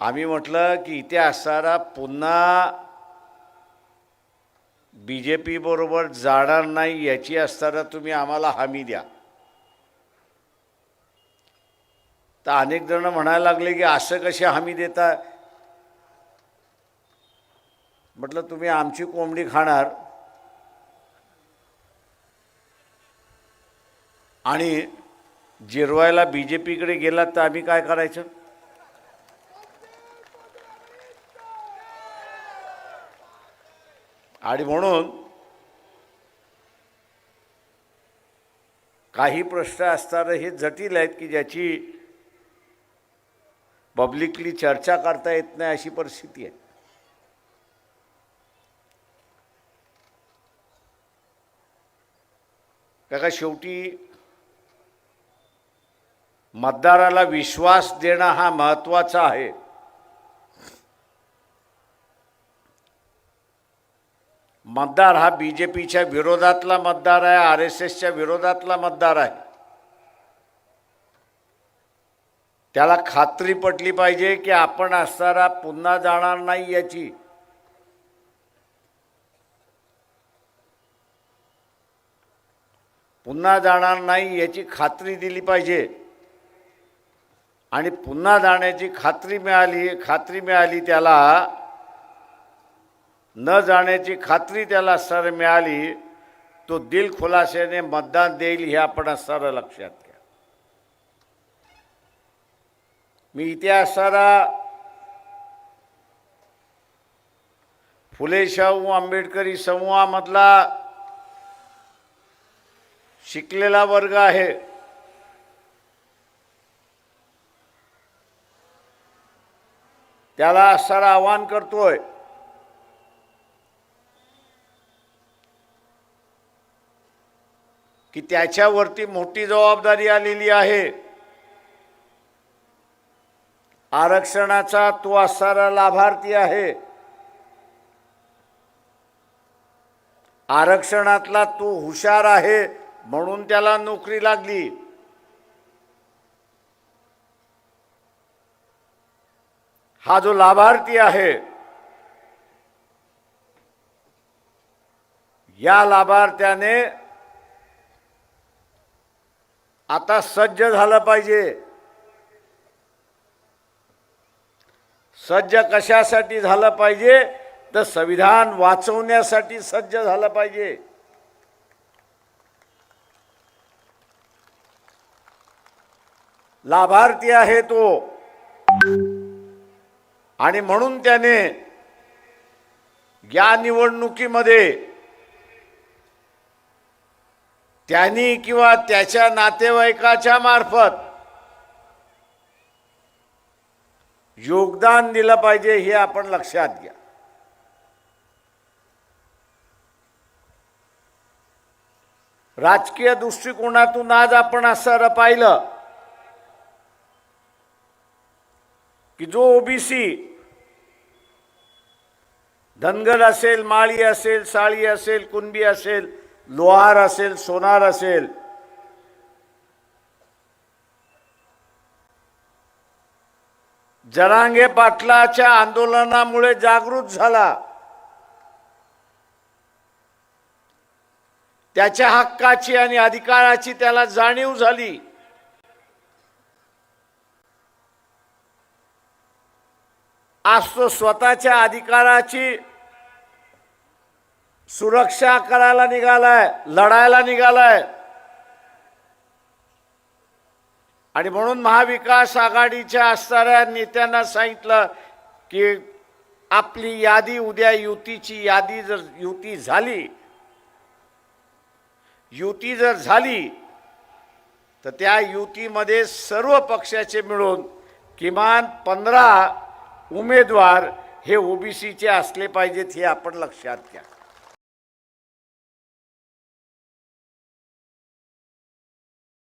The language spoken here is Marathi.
आम्ही म्हटलं की इथे असणारा पुन्हा बी जे पीबरोबर जाणार नाही याची असताना तुम्ही आम्हाला हमी द्या. तर अनेक जण म्हणायला लागले की असं कशी हमी देता? म्हटलं तुम्ही आमची कोंबडी खाणार आणि जिरवायला बी जे पीकडे गेलात तर आम्ही काय करायचं? आणि म्हणून काही प्रश्न असताना हे जटिल आहेत की ज्याची पब्लिकली चर्चा करता येत नाही अशी परिस्थिती आहे. का शेवटी मतदाराला विश्वास देणं हा महत्त्वाचा आहे. मतदार हा बी जे पीच्या विरोधातला मतदार आहे आर एस एसच्या विरोधातला मतदार आहे. त्याला खात्री पटली पाहिजे की आपण असणारा पुन्हा जाणार नाही याची. पुन्हा जाणार नाही याची खात्री दिली पाहिजे. आणि पुन्हा जाण्याची खात्री मिळाली खात्री मिळाली त्याला न जाण्याची खात्री त्याला सर मिळाली तो दिल खुलासेने मतदान देईल हे आपण सर लक्षात घ्या. मी इतिहासाला फुले शाहू आंबेडकरी समूहामधला शिकलेला वर्ग आहे. त्याला सर आवाहन करतोय. की त्याच्यावरती मोठी जबाबदारी आलेली आहे. आरक्षणाचा तो असणारा लाभार्थी आहे. आरक्षणातला तो हुशार आहे म्हणून त्याला नोकरी लागली. हा जो लाभार्थी आहे या लाभार्थ्याने आता सज्ज झालं पाहिजे. सज्ज कशासाठी झालं पाहिजे? तर संविधान वाचवण्यासाठी सज्ज झालं पाहिजे. लाभार्थी आहे तो. आणि म्हणून त्याने या निवडणुकीमध्ये त्यांनी किंवा त्याच्या नातेवाईकाच्या मार्फत योगदान दिलं पाहिजे हे आपण लक्षात घ्या. राजकीय दृष्टिकोनातून आज आपण असं पाहिलं की जो ओबीसी धनगर असेल माळी असेल साळी असेल कुणबी असेल लोहार असेल सोनार असेल जरांगे पाटलाच्या आंदोलनामुळे जागृत झाला. त्याच्या हक्काची आणि अधिकाराची त्याला जाणीव झाली. आज तो स्वतःच्या अधिकाराची सुरक्षा करायला निघालाय लढायला निघालाय. आणि म्हणून महाविकास आघाडीच्या असणाऱ्या नेत्यांना सांगितलं की आपली यादी उद्या युतीची यादी जर युती झाली युती जर झाली तर त्या युतीमध्ये सर्व पक्षाचे मिळून किमान पंधरा उमेदवार हे ओबीसीचे असले पाहिजेत हे आपण लक्षात घ्या.